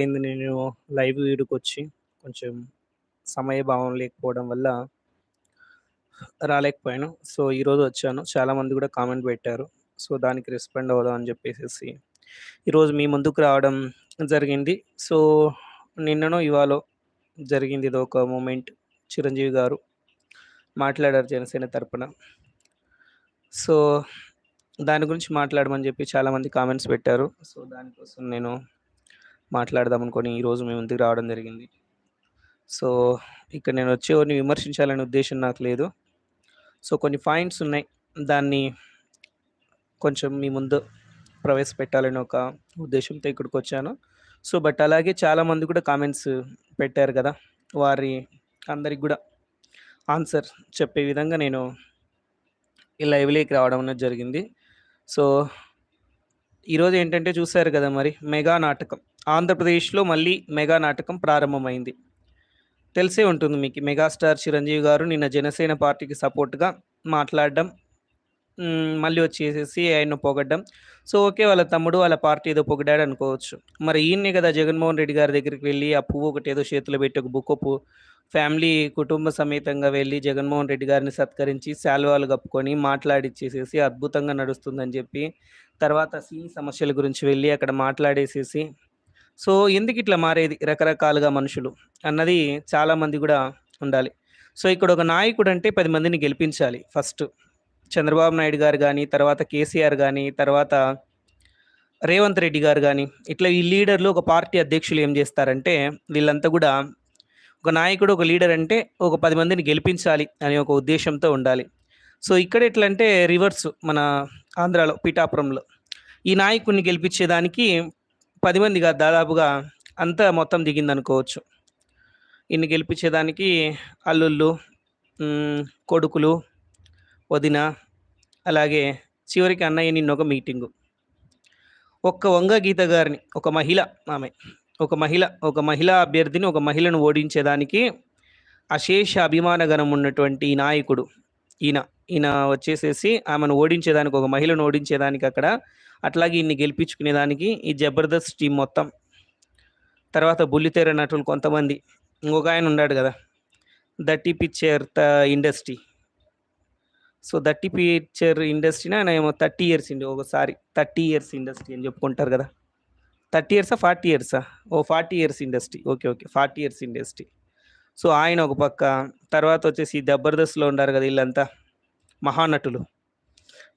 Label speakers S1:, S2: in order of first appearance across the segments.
S1: అయింది నేను లైవ్ వీడియోకొచ్చి కొంచెం సమయభావం లేకపోవడం వల్ల రాలేకపోయాను. సో, ఈరోజు వచ్చాను. చాలామంది కూడా కామెంట్ పెట్టారు. సో, దానికి రెస్పాండ్ అవ్వదు అని చెప్పేసేసి ఈరోజు మీ ముందుకు రావడం జరిగింది. సో, నిన్ననో, ఇవాళో జరిగింది ఇది ఒక మూమెంట్. చిరంజీవి గారు మాట్లాడారు జనసేన తరపున. సో, దాని గురించి మాట్లాడమని చెప్పి చాలామంది కామెంట్స్ పెట్టారు. సో, దానికోసం నేను మాట్లాడదాం అనుకొని ఈరోజు మేము ముందుకు రావడం జరిగింది. సో, ఇక్కడ నేను వచ్చేవారిని విమర్శించాలనే ఉద్దేశం నాకు లేదు. సో, కొన్ని పాయింట్స్ ఉన్నాయి. దాన్ని కొంచెం మీ ముందు ప్రవేశపెట్టాలని ఒక ఉద్దేశంతో ఇక్కడికి వచ్చాను సో, బట్ అలాగే చాలామంది కూడా కామెంట్స్ పెట్టారు కదా! వారి అందరికి కూడా ఆన్సర్ చెప్పే విధంగా నేను ఈ లైవ్‌లోకి రావడం అనేది జరిగింది. సో, ఈరోజు ఏంటంటే చూసారు కదా మరి మెగా నాటకం. ఆంధ్రప్రదేశ్‌లో మళ్ళీ మెగా నాటకం ప్రారంభమైంది. తెలిసే ఉంటుంది మీకు. మెగాస్టార్ చిరంజీవి గారు నిన్న జనసేన పార్టీకి సపోర్ట్‌గా మాట్లాడడం. మళ్ళీ వచ్చేసేసి ఆయన పొగడ్డం. So, okay. వాళ్ళ తమ్ముడు వాళ్ళ పార్టీ ఏదో పొగిడాడు అనుకోవచ్చు. మరి ఈయన్నే కదా జగన్మోహన్ రెడ్డి గారి దగ్గరికి వెళ్ళి ఆ పువ్వు ఒకటి ఏదో చేతిలో పెట్టి ఒక పువ్వు ఫ్యామిలీ కుటుంబ సమేతంగా వెళ్ళి జగన్మోహన్ రెడ్డి గారిని సత్కరించి శాల్వాలు కప్పుకొని మాట్లాడిచ్చేసేసి అద్భుతంగా నడుస్తుందని చెప్పి తర్వాత సినీ సమస్యల గురించి వెళ్ళి అక్కడ మాట్లాడేసేసి సో, ఎందుకిట్లా మారేది రకరకాలుగా మనుషులు అన్నది చాలామంది కూడా ఉండాలి. సో, ఇక్కడ ఒక నాయకుడంటే పది మందిని గెలిపించాలి ఫస్ట్. చంద్రబాబు నాయుడు గారు కానీ తర్వాత కేసీఆర్ కానీ తర్వాత రేవంత్ రెడ్డి గారు కానీ ఇట్లా ఈ లీడర్‌లు ఒక పార్టీ అధ్యక్షులు ఏం చేస్తారంటే వీళ్ళంతా కూడా ఒక నాయకుడు, ఒక లీడర్ అంటే ఒక పది మందిని గెలిపించాలి అనే ఒక ఉద్దేశంతో ఉండాలి. సో, ఇక్కడ ఎట్లా అంటే రివర్స్ మన ఆంధ్రాలో పిఠాపురంలో ఈ నాయకుడిని గెలిపించేదానికి పది మంది కాదు దాదాపుగా అంతా మొత్తం దిగిందనుకోవచ్చు. ఇన్ని గెలిపించేదానికి అల్లుళ్ళు, కొడుకులు, వదిన అలాగే చివరికి అన్నయ్య నిన్న ఒక మీటింగు. ఒక్క వంగ గీత గారిని ఒక మహిళ ఆమె. ఒక మహిళ, ఒక మహిళా అభ్యర్థిని, ఒక మహిళను ఓడించేదానికి అశేష అభిమానగనం ఉన్నటువంటి నాయకుడు ఈయన. ఈయన వచ్చేసేసి ఆమెను ఓడించేదానికి ఒక మహిళను ఓడించేదానికి అక్కడ అట్లాగే ఈయన్ని గెలిపించుకునేదానికి ఈ జబర్దస్త్ టీం మొత్తం. తర్వాత బుల్లితెర నటులు కొంతమంది. ఇంకొక ఆయన ఉన్నాడు కదా! 'దట్టి పిక్చర్' త ఇండస్ట్రీ. సో, 'దట్టి పిక్చర్' ఇండస్ట్రీనా ఆయన ఏమో 30 ఇయర్స్ ఇండి ఒకసారి 30 ఇయర్స్ ఇండస్ట్రీ అని చెప్పుకుంటారు కదా! 30 ఇయర్సా? 40 ఇయర్సా? ఓ forty years industry. Okay. Okay. 40 years industry. So, ఆయన ఒక పక్క. తర్వాత వచ్చేసి 'జబర్దస్త్‌లో' ఉన్నారు కదా! వీళ్ళంతా మహానటులు.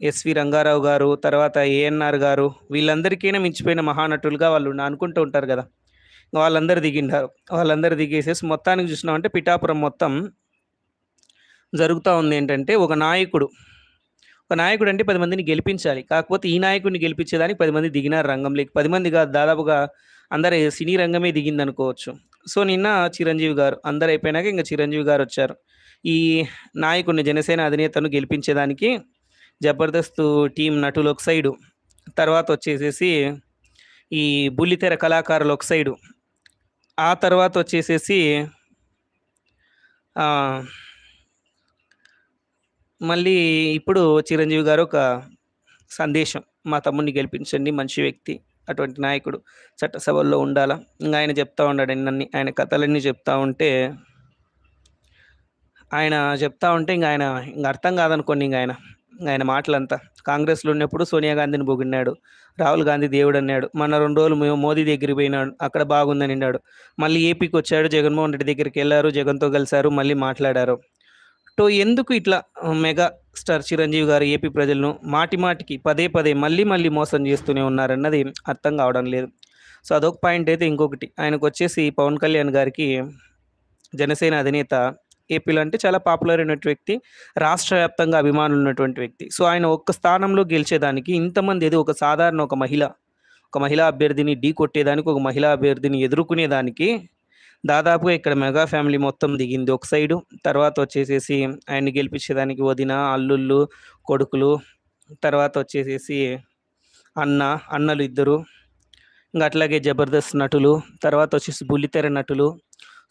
S1: ఎస్‌వి రంగారావు గారు, తర్వాత ఏఎన్ఆర్ గారు వీళ్ళందరికైనా మించిపోయిన మహానటులుగా వాళ్ళు అనుకుంటూ ఉంటారు కదా! వాళ్ళందరూ దిగిండారు. వాళ్ళందరూ దిగేసేసి మొత్తానికి చూసినామంటే పిఠాపురం మొత్తం జరుగుతూ ఉంది ఏంటంటే ఒక నాయకుడు, ఒక నాయకుడు అంటే పది మందిని గెలిపించాలి. కాకపోతే ఈ నాయకుడిని గెలిపించేదానికి పది మంది దిగినారు రంగంలోకి. పది మంది కాదు దాదాపుగా అందరూ సినీ రంగమే దిగిందనుకోవచ్చు. సో, నిన్న చిరంజీవి గారు అందరు అయిపోయినాక ఇంక చిరంజీవి గారు వచ్చారు ఈ నాయకుడిని జనసేన అధినేతను గెలిపించేదానికి జబర్దస్త్ టీం నటులు ఒక సైడు. తర్వాత వచ్చేసేసి ఈ బుల్లితెర కళాకారులు ఒక సైడు. ఆ తర్వాత వచ్చేసేసి మళ్ళీ ఇప్పుడు చిరంజీవి గారు ఒక సందేశం. మా తమ్ముడిని గెలిపించండి. మంచి వ్యక్తి. అటువంటి నాయకుడు చట్టసభల్లో ఉండాలా. ఇంకా ఆయన చెప్తా ఉన్నాడు అన్నీ. ఆయన కథలన్నీ చెప్తా ఉంటే ఆయన చెప్తా ఉంటే ఇంక ఆయన ఇంక అర్థం కాదనుకోండి ఇంక ఆయన. ఆయన మాటలంతా. కాంగ్రెస్‌లో ఉన్నప్పుడు సోనియా గాంధీని పొగిడినాడు. రాహుల్ గాంధీ దేవుడన్నాడు. మన రెండు రోజులు మేము మోదీ దగ్గరికి పోయినాడు. అక్కడ బాగుందని అన్నాడు మళ్ళీ ఏపీకి వచ్చాడు జగన్మోహన్ రెడ్డి దగ్గరికి వెళ్ళారు జగన్‌తో కలిశారు మళ్ళీ మాట్లాడారు. టో ఎందుకు ఇట్లా మెగా స్టార్ చిరంజీవి గారు ఏపీ ప్రజలను మాటి మాటికి పదే పదే మళ్ళీ మళ్ళీ మోసం చేస్తూనే ఉన్నారన్నది అర్థం కావడం లేదు. సో, అదొక పాయింట్ అయితే ఇంకొకటి ఆయనకొచ్చేసి పవన్ కళ్యాణ్ గారికి జనసేన అధినేత ఏపీలో అంటే చాలా పాపులర్ అయినటువంటి వ్యక్తి. రాష్ట్ర వ్యాప్తంగా అభిమానులు ఉన్నటువంటి వ్యక్తి. సో, ఆయన ఒక్క స్థానంలో గెలిచేదానికి ఇంతమంది ఏదో ఒక సాధారణ ఒక మహిళ, ఒక మహిళా అభ్యర్థిని ఢీ కొట్టేదానికి ఒక మహిళా అభ్యర్థిని ఎదుర్కొనేదానికి దాదాపుగా ఇక్కడ మెగా ఫ్యామిలీ మొత్తం దిగింది ఒక సైడు. తర్వాత వచ్చేసేసి ఆయన్ని గెలిపించేదానికి వదిన, అల్లుళ్ళు, కొడుకులు, తర్వాత వచ్చేసేసి అన్న, అన్నలు ఇద్దరు. ఇంకా అట్లాగే జబర్దస్త్ నటులు, తర్వాత వచ్చేసి బుల్లితెర నటులు.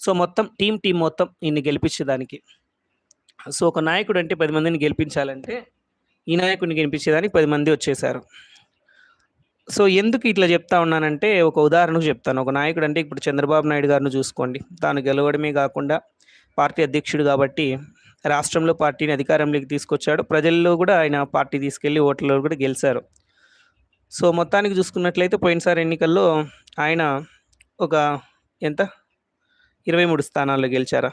S1: సో, మొత్తం టీం టీం మొత్తం ఈయన్ని గెలిపించేదానికి. సో, ఒక నాయకుడు అంటే పది మందిని గెలిపించాలంటే ఈ నాయకుడిని గెలిపించేదానికి పది మంది వచ్చేసారు. సో, ఎందుకు ఇట్లా చెప్తా ఉన్నానంటే, ఒక ఉదాహరణకు చెప్తాను. ఒక నాయకుడు అంటే ఇప్పుడు చంద్రబాబు నాయుడు గారిని చూసుకోండి. తాను గెలవడమే కాకుండా పార్టీ అధ్యక్షుడు కాబట్టి రాష్ట్రంలో పార్టీని అధికారంలోకి తీసుకొచ్చాడు. ప్రజల్లో కూడా ఆయన పార్టీ తీసుకెళ్ళి ఓట్లలో కూడా గెలిచారు సో, మొత్తానికి చూసుకున్నట్లయితే పోయినసారి ఎన్నికల్లో ఆయన ఒక ఎంత 23 స్థానాల్లో గెలిచారా?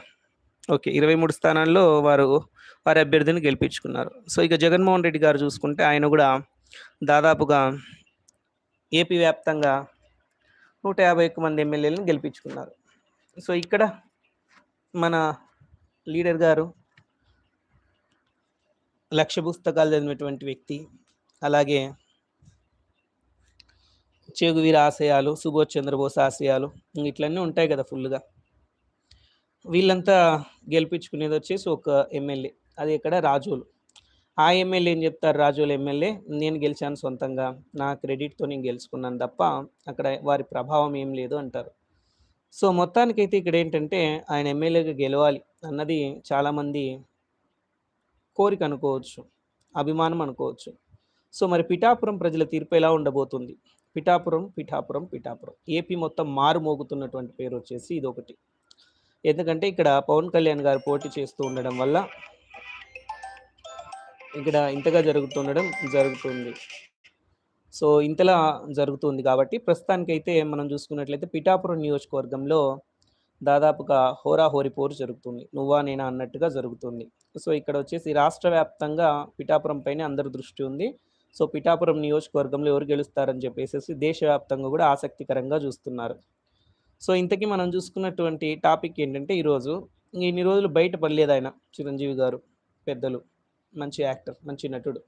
S1: ఓకే. 23 స్థానాల్లో వారు వారి అభ్యర్థిని గెలిపించుకున్నారు. సో, ఇక జగన్మోహన్ రెడ్డి గారు చూసుకుంటే ఆయన కూడా దాదాపుగా ఏపీ వ్యాప్తంగా 151 మంది ఎమ్మెల్యేలను గెలిపించుకున్నారు. సో, ఇక్కడ మన లీడర్ గారు లక్ష పుస్తకాలు చదివినటువంటి వ్యక్తి. అలాగే చెగువీర ఆశయాలు, సుభాష్ చంద్రబోస్ ఆశయాలు ఇట్లన్నీ ఉంటాయి కదా ఫుల్‌గా. వీళ్ళంతా గెలిపించుకునేది వచ్చేసి ఒక ఎమ్మెల్యే. అది ఇక్కడ రాజోలు. ఆ ఎమ్మెల్యే ఏం చెప్తారు రాజోలు ఎమ్మెల్యే, నేను గెలిచాను సొంతంగా. నా క్రెడిట్‌తో నేను గెలుచుకున్నాను తప్ప, అక్కడ వారి ప్రభావం ఏం లేదు అంటారు. సో, మొత్తానికైతే ఇక్కడేంటంటే ఆయన ఎమ్మెల్యేగా గెలవాలి అన్నది చాలామంది కోరిక అనుకోవచ్చు. అభిమానం అనుకోవచ్చు. సో, మరి పిఠాపురం ప్రజల తీర్పు ఎలా ఉండబోతుంది? పిఠాపురం, పిఠాపురం, పిఠాపురం. ఏపీ మొత్తం మారుమోగుతున్నటువంటి పేరు వచ్చేసి ఇది ఒకటి ఎందుకంటే ఇక్కడ పవన్ కళ్యాణ్ గారు పోటీ చేస్తూ ఉండడం వల్ల ఇక్కడ ఇంతగా జరుగుతుండడం జరుగుతుంది. సో, ఇంతలా జరుగుతుంది కాబట్టి ప్రస్తుతానికైతే మనం చూసుకున్నట్లయితే పిఠాపురం నియోజకవర్గంలో దాదాపుగా హోరాహోరి పోరు జరుగుతుంది. నువ్వా నేనా అన్నట్టుగా జరుగుతుంది. సో, ఇక్కడ వచ్చేసి రాష్ట్ర వ్యాప్తంగా పిఠాపురం పైన అందరి దృష్టి ఉంది. సో, పిఠాపురం నియోజకవర్గంలో ఎవరు గెలుస్తారని చెప్పేసేసి దేశవ్యాప్తంగా కూడా ఆసక్తికరంగా చూస్తున్నారు. సో, ఇంతకీ మనం చూసుకున్నటువంటి టాపిక్ ఏంటంటే ఈరోజు ఇన్ని రోజులు బయట పడలేదాయన చిరంజీవి గారు. పెద్దలు. మంచి యాక్టర్, మంచి నటుడు.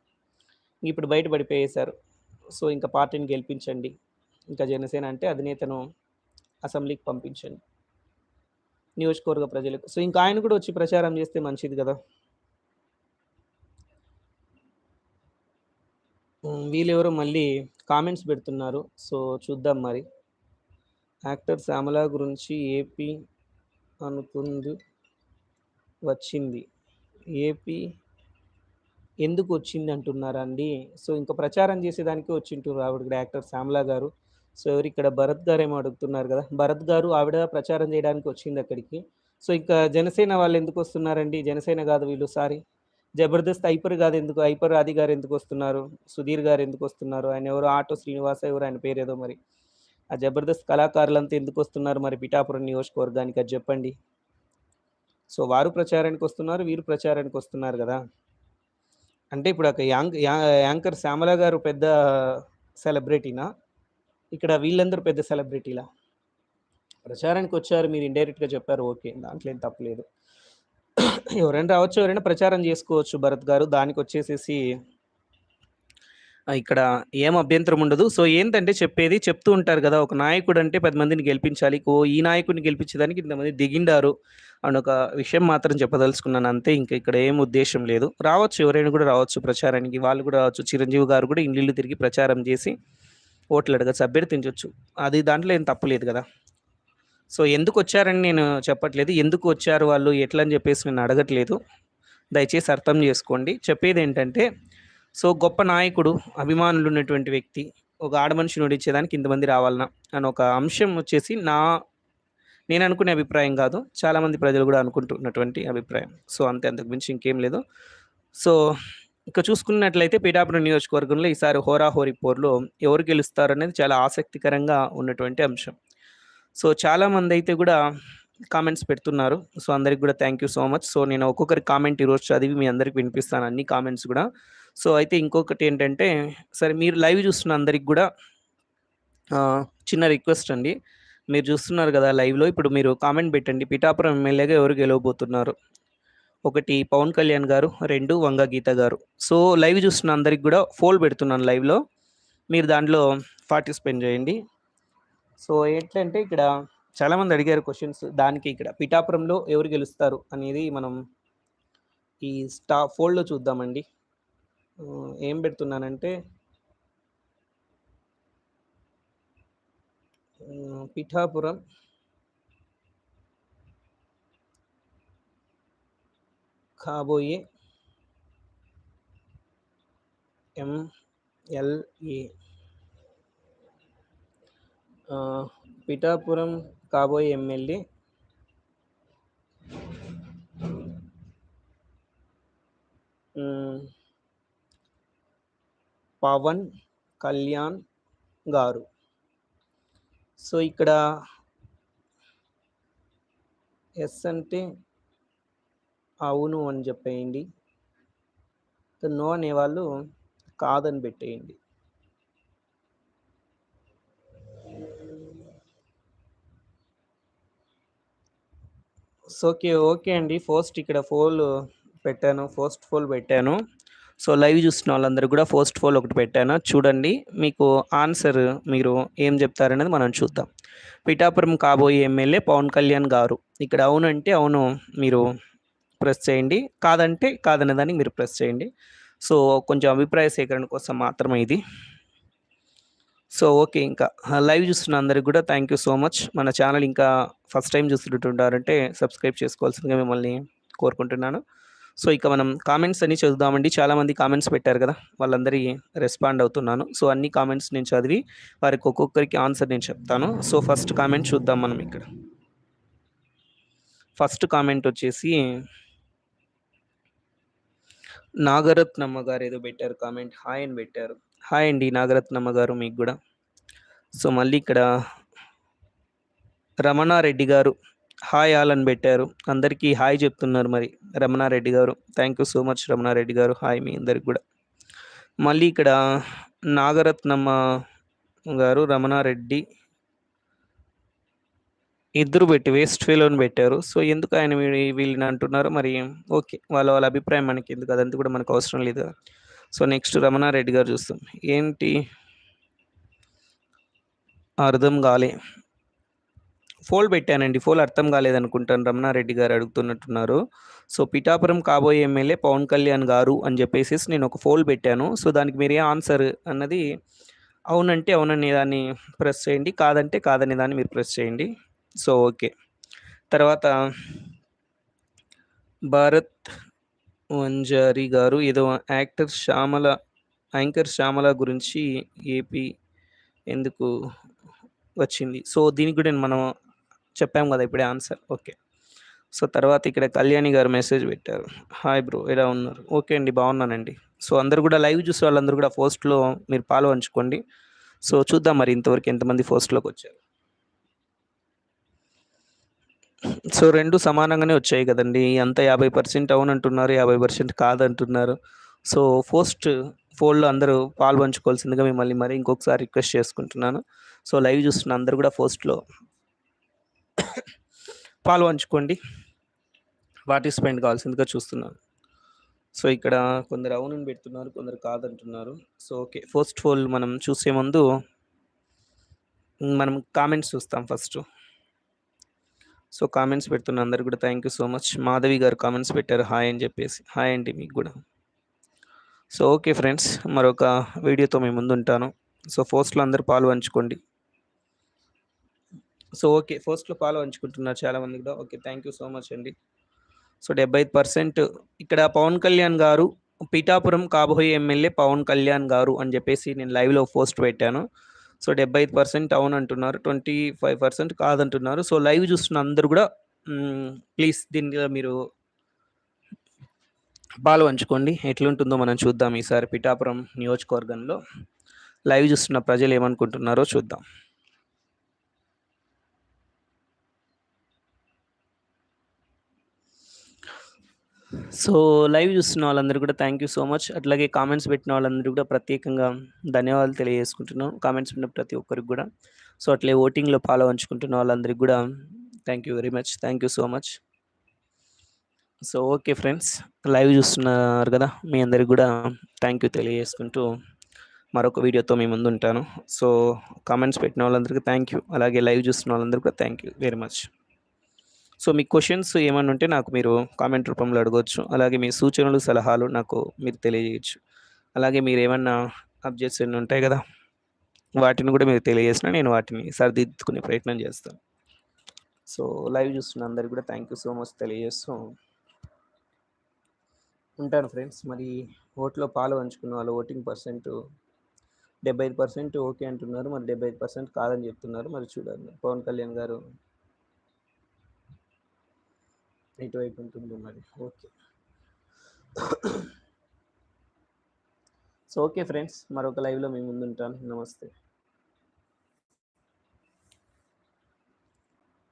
S1: ఇప్పుడు బయట పడిపోయేశారు. సో, ఇంకా పార్టీని గెలిపించండి. ఇంకా జనసేన అంటే అధినేతను అసెంబ్లీకి పంపించండి. నియోజకవర్గ ప్రజలకు. సో, ఇంకా ఆయన కూడా వచ్చి ప్రచారం చేస్తే మంచిది కదా హ్మ్. వీళ్ళెవరో మళ్ళీ కామెంట్స్ పెడుతున్నారు. సో, చూద్దాం మరి. యాక్టర్ శ్యామల గురించి ఏపీ అనుకుంది వచ్చింది. ఏపీ ఎందుకు వచ్చింది అంటున్నారండి సో, ఇంకా ప్రచారం చేసేదానికే వచ్చింటారు ఆవిడ కూడా యాక్టర్ శ్యామలా గారు. సో, ఎవరు ఇక్కడ భరత్ గారేమో అడుగుతున్నారు కదా భరత్ గారు ఆవిడ ప్రచారం చేయడానికి వచ్చింది అక్కడికి. సో, ఇంకా జనసేన వాళ్ళు ఎందుకు వస్తున్నారండి? జనసేన కాదు వీళ్ళు సారీ. జబర్దస్త్ హైపర్ కాదు ఎందుకు ఐపర్ ఆది గారు ఎందుకు వస్తున్నారు? సుధీర్ గారు ఎందుకు వస్తున్నారు? ఆయన ఎవరు ఆటో శ్రీనివాస ఎవరు ఆయన పేరేదో మరి. ఆ జబర్దస్త్ కళాకారులంతా ఎందుకు వస్తున్నారు మరి పిఠాపురం నియోజకవర్గానికి అది చెప్పండి. సో, వారు ప్రచారానికి వస్తున్నారు. వీరు ప్రచారానికి వస్తున్నారు కదా అంటే ఇప్పుడు ఒక యాంక్ యా యాంకర్ శ్యామల గారు పెద్ద సెలబ్రిటీనా? ఇక్కడ వీళ్ళందరూ పెద్ద సెలబ్రిటీలా? ప్రచారానికి వచ్చారు మీరు ఇండైరెక్ట్‌గా చెప్పారు ఓకే. దాంట్లో ఏం తప్పలేదు ఎవరైనా రావచ్చు. ఎవరైనా ప్రచారం చేసుకోవచ్చు భరత్ గారు. దానికి వచ్చేసేసి ఇక్కడ ఏం అభ్యంతరం ఉండదు. సో, ఏంటంటే చెప్పేది చెప్తూ ఉంటారు కదా ఒక నాయకుడంటే పది మందిని గెలిపించాలి. ఓ ఈ నాయకుడిని గెలిపించేదానికి ఇంతమంది దిగిండారు అని ఒక విషయం మాత్రం చెప్పదలుచుకున్నాను అంతే. ఇంకా ఇక్కడ ఏం ఉద్దేశం లేదు. రావచ్చు ఎవరైనా కూడా రావచ్చు ప్రచారానికి. వాళ్ళు కూడా రావచ్చు. చిరంజీవి గారు కూడా ఇండ్లు తిరిగి ప్రచారం చేసి ఓట్లు అడగచ్చు అభ్యర్థించవచ్చు అది దాంట్లో ఏం తప్పలేదు కదా సో ఎందుకు వచ్చారని నేను చెప్పట్లేదు. ఎందుకు వచ్చారు వాళ్ళు ఎట్లా అని చెప్పేసి నేను అడగట్లేదు. దయచేసి అర్థం చేసుకోండి. చెప్పేది ఏంటంటే సో, గొప్ప నాయకుడు, అభిమానులు ఉన్నటువంటి వ్యక్తి, ఒక ఆడ మనిషిని ఓడించేదానికి ఇంతమంది రావాలన్నా అని ఒక అంశం వచ్చేసి నా నేను అనుకునే అభిప్రాయం కాదు. చాలామంది ప్రజలు కూడా అనుకుంటున్నటువంటి అభిప్రాయం. సో, అంతే అంతకు మించి ఇంకేం లేదు. సో, ఇక చూసుకున్నట్లయితే పీఠాపురం నియోజకవర్గంలో ఈసారి హోరాహోరీ పోర్లో ఎవరు గెలుస్తారనేది చాలా ఆసక్తికరంగా ఉన్నటువంటి అంశం. సో, చాలామంది అయితే కూడా కామెంట్స్ పెడుతున్నారు. సో, అందరికి కూడా thank you so much. So, నేను ఒక్కొక్కరి కామెంట్ ఈరోజు చదివి మీ అందరికి వినిపిస్తాను అన్ని కామెంట్స్ కూడా. సో, అయితే ఇంకొకటి ఏంటంటే సరే మీరు లైవ్ చూస్తున్న అందరికి కూడా చిన్న రిక్వెస్ట్ అండి. మీరు చూస్తున్నారు కదా లైవ్‌లో ఇప్పుడు మీరు కామెంట్ పెట్టండి. పిఠాపురం ఎమ్మెల్యేగా ఎవరు గెలవబోతున్నారు? ఒకటి పవన్ కళ్యాణ్ గారు, రెండు వంగ గీత గారు. సో, లైవ్ చూస్తున్న అందరికి కూడా ఫోల్ పెడుతున్నాను లైవ్‌లో. మీరు దాంట్లో పార్టిసిపేట్ చేయండి. సో, ఏంటంటే ఇక్కడ చాలామంది అడిగారు క్వశ్చన్స్ దానికి ఇక్కడ పిఠాపురంలో ఎవరు గెలుస్తారు అనేది మనం ఈ స్టా ఫోల్డ్‌లో చూద్దామండి. ఏం పెడుతున్నానంటే పిఠాపురం కాబోయే ఎంఎల్ఏ పిఠాపురం కాబోయే ఎమ్మెల్యే Mm. పవన్ కళ్యాణ్ గారు. సో, ఇక్కడ ఎస్ అంటే అవును అని చెప్పేయండి నో అనేవాళ్ళు కాదని పెట్టేయండి సో, ఓకే. ఓకే అండి. ఫస్ట్ ఇక్కడ ఫోల్ పెట్టాను. ఫస్ట్ ఫోల్ పెట్టాను. సో, లైవ్ చూస్తున్న వాళ్ళందరూ కూడా ఫస్ట్ ఫోల్ ఒకటి పెట్టాను. చూడండి. మీకు ఆన్సర్ మీరు ఏం చెప్తారనేది మనం చూద్దాం. పిఠాపురం కాబోయే ఎమ్మెల్యే పవన్ కళ్యాణ్ గారు. ఇక్కడ అవునంటే అవును మీరు ప్రెస్ చేయండి. కాదంటే కాదనే దానికి మీరు ప్రెస్ చేయండి. సో, కొంచెం అభిప్రాయ సేకరణ కోసం మాత్రమే ఇది. So, okay. ఇంకా లైవ్ చూస్తున్న అందరికి కూడా థ్యాంక్ యూ సో మచ్. మన ఛానల్ ఇంకా ఫస్ట్ టైం చూస్తుంటుంటారంటే సబ్స్క్రైబ్ చేసుకోవాల్సిందిగా మిమ్మల్ని కోరుకుంటున్నాను. సో, ఇక మనం కామెంట్స్ అన్నీ చదువుదామండి. చాలామంది కామెంట్స్ పెట్టారు కదా వాళ్ళందరి రెస్పాండ్ అవుతున్నాను. సో, అన్ని కామెంట్స్ నేను చదివి వారికి ఒక్కొక్కరికి ఆన్సర్ నేను చెప్తాను. సో, ఫస్ట్ కామెంట్ చూద్దాం మనం ఇక్కడ. ఫస్ట్ కామెంట్ వచ్చేసి నాగరత్నమ్మ గారు ఏదో పెట్టారు కామెంట్. హాయ్ అని పెట్టారు హాయ్ అండి నాగరత్నమ్మ గారు మీకు కూడా సో, మళ్ళీ ఇక్కడ రమణారెడ్డి గారు హాయ్ ఆల్ అని అందరికీ హాయ్ చెప్తున్నారు మరి రమణారెడ్డి గారు. Thank you so much Ramanareddy గారు. హాయ్ మీ అందరికి కూడా మళ్ళీ ఇక్కడ నాగరత్నమ్మ గారు, రమణారెడ్డి ఇద్దరు పెట్టి వేస్ట్ ఫీలోని పెట్టారు సో, ఎందుకు ఆయన వీళ్ళని అంటున్నారో మరి ఓకే. వాళ్ళ వాళ్ళ అభిప్రాయం మనకి ఎందుకు అదంతా కూడా మనకు అవసరం లేదు సో, నెక్స్ట్ రమణారెడ్డి గారు చూస్తాం. ఏంటి? అర్థం కాలే ఫోల్ పెట్టానండి. ఫోల్ అర్థం కాలేదనుకుంటాను రమణారెడ్డి గారు అడుగుతున్నట్టున్నారు. సో, పిఠాపురం కాబోయే ఎమ్మెల్యే పవన్ కళ్యాణ్ గారు అని చెప్పేసి నేను ఒక ఫోల్ పెట్టాను. సో, దానికి మీరు ఏ ఆన్సర్ అన్నది అవునంటే అవుననే దాన్ని ప్రెస్ చేయండి. కాదంటే కాదనే దాన్ని మీరు ప్రెస్ చేయండి. So, okay. తర్వాత భారత్ వంజారి గారు ఏదో యాక్టర్ శ్యామల యాంకర్ శ్యామల గురించి ఏపీ ఎందుకు వచ్చింది. సో, దీనికి కూడా మనం చెప్పాం కదా ఇప్పుడే ఆన్సర్. ఓకే. సో, తర్వాత ఇక్కడ కళ్యాణి గారు మెసేజ్ పెట్టారు. హాయ్ బ్రో ఎలా ఉన్నారు? ఓకే అండి. బాగున్నానండి. సో, అందరు కూడా లైవ్ చూసే వాళ్ళందరూ కూడా పోస్ట్‌లో మీరు పాలుపంచుకోండి. సో, చూద్దాం మరి ఇంతవరకు ఎంతమంది పోస్ట్‌లోకొచ్చారు. సో, రెండు సమానంగానే వచ్చాయి కదండి అంతా 50% అవునంటున్నారు. 50% కాదంటున్నారు. సో, పోస్ట్ ఫోన్లో అందరూ పాల్పంచుకోవాల్సిందిగా మిమ్మల్ని మరి ఇంకొకసారి రిక్వెస్ట్ చేసుకుంటున్నాను. సో, లైవ్ చూస్తున్న అందరూ కూడా పోస్ట్‌లో పాలు పాలుపంచుకోండి. స్పెండ్ కావాల్సిందిగా చూస్తున్నాను. సో, ఇక్కడ కొందరు అవునని పెడుతున్నారు కొందరు కాదంటున్నారు. So, okay. ఫస్ట్ ఆల్ మనం చూసే ముందు మనం కామెంట్స్ చూస్తాం ఫస్ట్ సో, కామెంట్స్ పెడుతున్న అందరు కూడా thank you so much. Madhavi గారు కామెంట్స్ పెట్టారు హాయ్ అని చెప్పేసి హాయ్ అండి మీకు కూడా సో, ఓకే ఫ్రెండ్స్. మరొక వీడియోతో మేము ముందు ఉంటాను సో, పోస్ట్‌లో అందరూ పాలుపంచుకోండి. So, okay. పోస్ట్‌లో పాలుపంచుకుంటున్నారు చాలామంది కూడా okay. Thank you so much అండి. సో, 75% ఇక్కడ పవన్ కళ్యాణ్ గారు పిఠాపురం కాబోయే ఎమ్మెల్యే పవన్ కళ్యాణ్ గారు అని చెప్పేసి నేను లైవ్‌లో పోస్ట్ పెట్టాను. సో, 75% అవునంటున్నారు. 25% కాదంటున్నారు. సో, లైవ్ చూస్తున్న అందరు కూడా ప్లీజ్ దీని మీరు పాలు పంచుకోండి ఎట్లుంటుందో మనం చూద్దాం ఈసారి పిఠాపురం నియోజకవర్గంలో. లైవ్ చూస్తున్న ప్రజలు ఏమనుకుంటున్నారో చూద్దాం. సో, లైవ్ చూస్తున్న వాళ్ళందరూ కూడా థ్యాంక్ యూ సో మచ్. అట్లాగే కామెంట్స్ పెట్టిన వాళ్ళందరూ కూడా ప్రత్యేకంగా ధన్యవాదాలు తెలియజేసుకుంటున్నాను. కామెంట్స్ పెట్టిన ప్రతి ఒక్కరికి కూడా సో, అట్లే ఓటింగ్‌లో పాలుపంచుకుంటున్న వాళ్ళందరికీ కూడా thank you very much. Thank you so much. So, okay friends. Live చూస్తున్నారు కదా మీ అందరికి కూడా థ్యాంక్ యూ తెలియజేసుకుంటూ మరొక వీడియోతో మీ ముందుంటాను. సో, కామెంట్స్ పెట్టిన వాళ్ళందరికీ థ్యాంక్ యూ. అలాగే లైవ్ చూస్తున్న వాళ్ళందరికీ కూడా thank you very much. So, me questions ఏమైనా ఉంటే నాకు మీరు కామెంట్ రూపంలో అడగవచ్చు అలాగే మీ సూచనలు, సలహాలు నాకు మీరు తెలియజేయొచ్చు. అలాగే మీరు ఏమన్నా అబ్జెక్షన్ ఉంటాయి కదా వాటిని కూడా మీరు తెలియజేసిన నేను వాటిని సరిదిద్దుకునే ప్రయత్నం చేస్తాను. సో, లైవ్ చూస్తున్న అందరికి కూడా థ్యాంక్ యూ సో మచ్ తెలియజేస్తూ ఉంటాను ఫ్రెండ్స్. మరి ఓట్‌లో పాలుపంచుకున్న వాళ్ళు ఓటింగ్ పర్సెంట్ 75% ఓకే అంటున్నారు. మరి 75% కాదని చెప్తున్నారు. మరి చూడాలి. పవన్ కళ్యాణ్ గారు ఎటువైపు ఉంటుందో మరి. ఓకే. So, okay friends. మరొక లైవ్‌లో మీ ముందుంటాను. నమస్తే.